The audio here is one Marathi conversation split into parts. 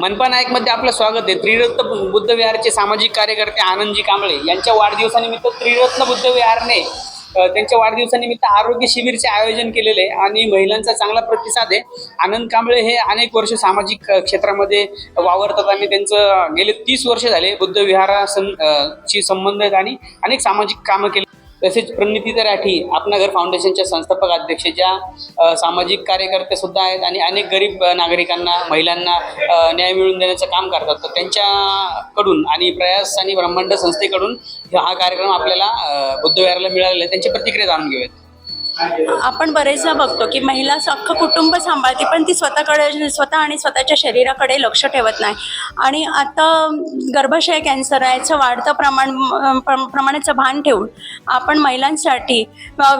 मनपा नायकमध्ये आपलं स्वागत आहे. त्रिरत्न बुद्ध विहारचे सामाजिक कार्यकर्ते आनंदजी कांबळे यांच्या वाढदिवसानिमित्त त्रिरत्न बुद्ध विहारने त्यांच्या वाढदिवसानिमित्त आरोग्य शिबिरचे आयोजन केलेले आहे आणि महिलांचा चांगला प्रतिसाद आहे. आनंद कांबळे हे अनेक वर्ष सामाजिक क्षेत्रामध्ये वावरतात आणि त्यांचं गेले तीस वर्ष झाले बुद्ध विहारा सं संबंधित शी संबंध आहेत आणि अनेक सामाजिक कामं केली. तसेच प्रणिती राठी आपणागर फाउंडेशनच्या संस्थापक अध्यक्ष ज्या सामाजिक कार्यकर्ते सुद्धा आहेत आणि अनेक गरीब नागरिकांना महिलांना न्याय मिळवून देण्याचं काम करतात. तर त्यांच्याकडून आणि प्रयास आणि ब्रह्मांड संस्थेकडून हा कार्यक्रम आपल्याला बुद्धविहाराला मिळालेला आहे. त्यांची प्रतिक्रिया जाणून घेऊयात. आपण बरेचदा बघतो की महिला अख्खं कुटुंब सांभाळते पण ती स्वतःकडे स्वतः आणि स्वतःच्या शरीराकडे लक्ष ठेवत नाही. आणि आता गर्भाशय कॅन्सर आहे याचं वाढतं प्रमाण प्रमाणाचं भान ठेवून आपण महिलांसाठी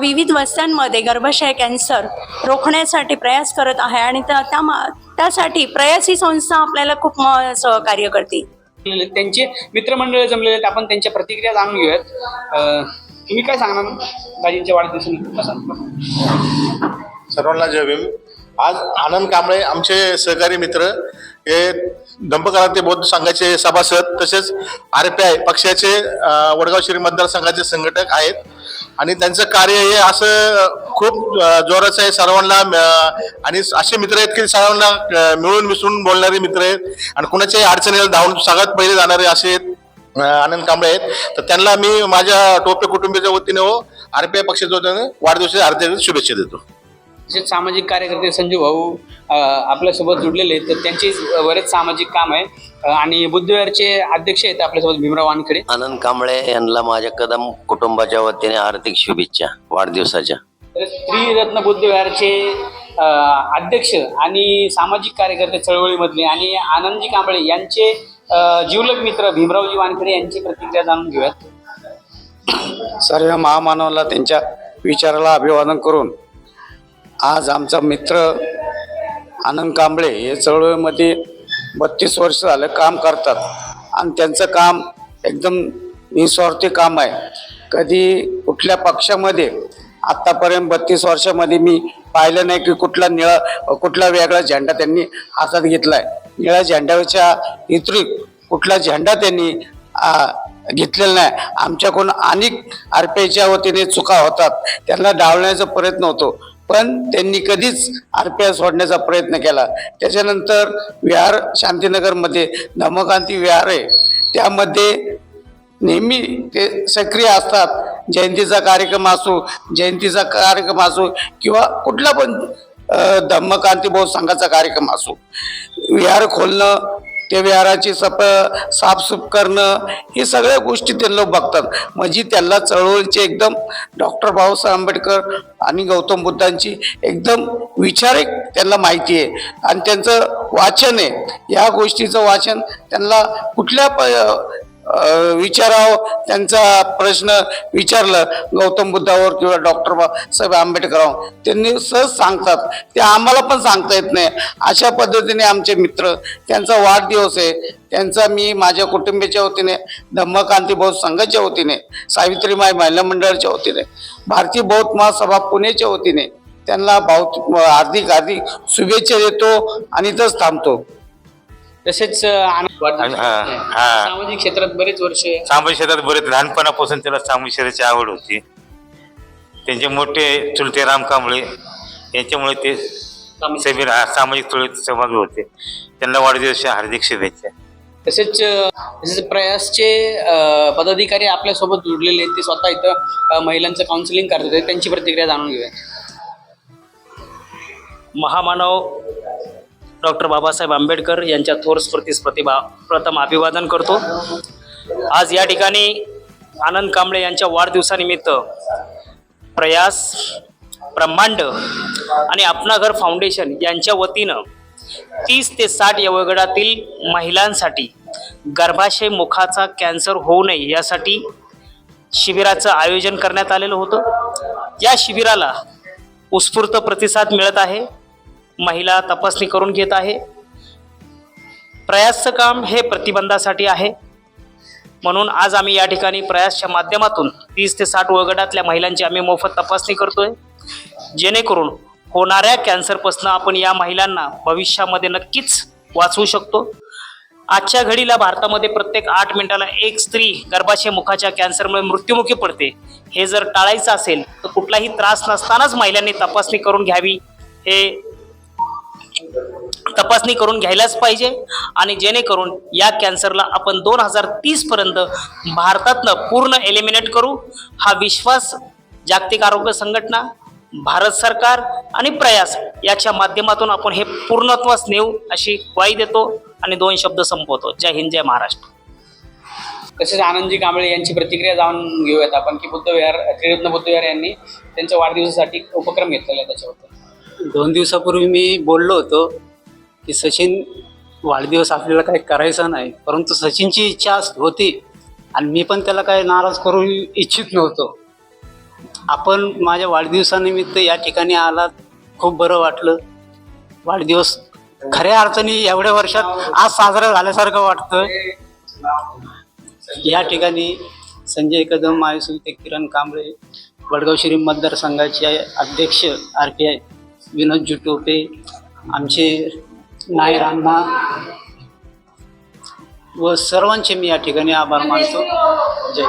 विविध वस्त्यांमध्ये गर्भाशय कॅन्सर रोखण्यासाठी प्रयास करत आहे आणि त्या त्यासाठी प्रयास ही संस्था आपल्याला खूप सहकार्य करते. त्यांचे मित्रमंडळ जमलेले आहेत आपण त्यांच्या प्रतिक्रिया जाणून घेऊयात. तुम्ही काय सांगणार? दाजींच्या वाढदिवसानिमित्त सर्वांना जय भीम. आज आनंद कांबळे आमचे सहकारी मित्र हे दंपकरांते बौद्ध संघाचे सभासद तसेच आर पी आय पक्षाचे वडगाव श्री मतदारसंघाचे संघटक आहेत. आणि त्यांचं कार्य हे असं खूप जोराचं आहे. सर्वांना आणि असे मित्र आहेत की सर्वांना मिळून मिसळून बोलणारे मित्र आहेत. आणि कुणाच्याही अडचणीला धावून सगळ्यात पहिले जाणारे असे आहेत, आनंद कांबळे आहेत. तर त्यांना मी माझ्या टोपे कुटुंबाच्या वतीने हो आर पी आय पक्षाच्या वतीने वाढदिवसाच्या हार्दिक शुभेच्छा देतो. तसेच सामाजिक कार्यकर्ते संजू भाऊ आपल्यासोबत जुडलेले आहेत तर त्यांचे बरेच सामाजिक काम आहे. आणि बुद्धविहारचे अध्यक्ष आहेत आपल्यासोबत भीमराव वानखडे. आनंद कांबळे यांना माझ्या कदम कुटुंबाच्या वतीने हार्दिक शुभेच्छा वाढदिवसाच्या. तर त्रिरत्न बुद्धविहारचे अध्यक्ष आणि सामाजिक कार्यकर्ते चळवळीमधले आणि आनंदजी कांबळे यांचे जिवलग मित्र भीमरावजी वानखेडे यांची प्रतिक्रिया जाणून घेऊयात. सर्व महामानवाला त्यांच्या विचाराला अभिवादन करून आज आमचा मित्र आनंद कांबळे हे चळवळीमध्ये बत्तीस वर्ष झालं काम करतात. आणि त्यांचं काम एकदम निस्वार्थी काम आहे. कधी कुठल्या पक्षामध्ये आत्तापर्यंत बत्तीस वर्षामध्ये मी पाहिलं नाही की कुठला निळा कुठला वेगळा झेंडा त्यांनी हातात घेतला आहे निळ्या झेंड्याच्या व्यतिरिक्त कुठला झेंडा त्यांनी घेतलेला नाही. आमच्याकडून अनेक आरपीआयच्या वतीने चुका होतात. त्यांना डावण्याचा प्रयत्न होतो. पण त्यांनी कधीच आरपीआय सोडण्याचा प्रयत्न केला. त्याच्यानंतर विहार शांतीनगरमध्ये धमकांती विहार आहे. त्यामध्ये नेहमी ते सक्रिय असतात. जयंतीचा कार्यक्रम असो जयंतीचा कार्यक्रम असो किंवा कुठला पण अ, धम्मकांती भाऊ संघाचा कार्यक्रम असो. विहार खोलणं ते विहाराची सप साफसूफ करणं हे सगळ्या गोष्टी ते लोक बघतात. म्हणजे त्यांना चळवळीचे एकदम डॉक्टर बाबासाहेब आंबेडकर आणि गौतम बुद्धांची एकदम विचार एक त्यांना माहिती आहे. आणि त्यांचं वाचन आहे. या गोष्टीचं वाचन त्यांना कुठल्या प विचारावं त्यांचा प्रश्न विचारलं गौतम बुद्धावर किंवा डॉक्टर बाबासाहेब आंबेडकरावर त्यांनी सहज सांगतात. ते आम्हाला पण सांगता येत नाही. अशा पद्धतीने आमचे मित्र त्यांचा वाढदिवस आहे. त्यांचा मी माझ्या कुटुंबियाच्या वतीने धम्मकांती बौद्ध संघाच्या वतीने सावित्रीमाई महिला मंडळाच्या वतीने भारतीय बौद्ध महासभा पुणेच्या वतीने त्यांना भाऊ हार्दिक हार्दिक शुभेच्छा देतो आणि इथंच थांबतो. तसेच आनंद वाढदिवस हा, हा. सामाजिक क्षेत्रात बरेच वर्ष. सामाजिक क्षेत्रात बरेच लहानपणापासून त्याला सामाजिक क्षेत्राची आवड होती. त्यांचे मोठे चुलते राम कांबळे यांच्यामुळे ते हा सामाजिक चळवळीत सहभागी होते. त्यांना वाढदिवसाच्या हार्दिक शुभेच्छा. तसेच अ, तसेच प्रयासचे अ, पदाधिकारी आपल्यासोबत जुडलेले आहेत. ते स्वतः इथं अ, महिलांचं काउन्सिलिंग करतात. त्यांची प्रतिक्रिया जाणून घेऊया. महामानव डॉक्टर बाबासाहेब आंबेडकर यांच्या थोर स्मृतीस प्रतिभा प्रथम अभिवादन करतो. आज या ठिकाणी आनंद कांबळे यांच्या वाढदिवसानिमित्त प्रयास ब्रह्मांड आणि अपनाघर फाउंडेशन यांच्या वतीनं तीस ते साठ या वयोगटातील महिलांसाठी गर्भाशय मुखाचा कॅन्सर होऊ नये यासाठी शिबिराचं आयोजन करण्यात आलेलं होतं. या शिबिराला उत्स्फूर्त प्रतिसाद मिळत आहे. महिला तपासणी करून घेत आहे. प्रयासचं काम हे प्रतिबंधासाठी आहे. म्हणून आज आम्ही या ठिकाणी प्रयासच्या माध्यमातून तीस ते साठ वयोगटातल्या महिलांची आम्ही मोफत तपासणी करतोय. जेणेकरून होणाऱ्या कॅन्सरपासून आपण या महिलांना भविष्यामध्ये नक्कीच वाचवू शकतो. आजच्या घडीला भारतामध्ये प्रत्येक आठ मिनिटाला एक स्त्री गर्भाशय मुखाच्या कॅन्सरमुळे मृत्युमुखी पडते. हे जर टाळायचं असेल तर कुठलाही त्रास नसतानाच महिलांनी तपासणी करून घ्यावी हे तपासणी करून घ्यायलाच पाहिजे. आणि जेणेकरून या कॅन्सरला आपण दोन हजार तीसपर्यंत भारतातनं पूर्ण एलिमिनेट करू. हा विश्वास जागतिक आरोग्य संघटना भारत सरकार आणि प्रयास याच्या माध्यमातून आपण हे पूर्णत्वास नेऊ अशी ग्वाही देतो आणि दोन शब्द संपवतो. जय हिंद जय महाराष्ट्र. तसेच आनंदजी कांबळे यांची प्रतिक्रिया जाणून घेऊयात आपण की बुद्धविहार त्रिरत्न बुद्धविहार यांनी त्यांच्या वाढदिवसासाठी उपक्रम घेतलेला आहे त्याच्याबद्दल. दोन दिवसापूर्वी मी बोललो होतो. की सचिन वाढदिवस आपल्याला काही करायचा नाही परंतु सचिनची इच्छा होती आणि मी पण त्याला काही नाराज करू इच्छित नव्हतो. आपण माझ्या वाढदिवसानिमित्त या ठिकाणी आलात खूप बरं वाटलं. वाढदिवस खऱ्या अर्थाने एवढ्या वर्षात आज साजरा झाल्यासारखं वाटतं या ठिकाणी संजय कदम महायुती किरण कांबळे वडगाव श्री मतदारसंघाचे अध्यक्ष आर के आय विनोद जुटोपे आमचे नायर अण्णा व सर्वांचे मी या ठिकाणी आभार मानतो. जय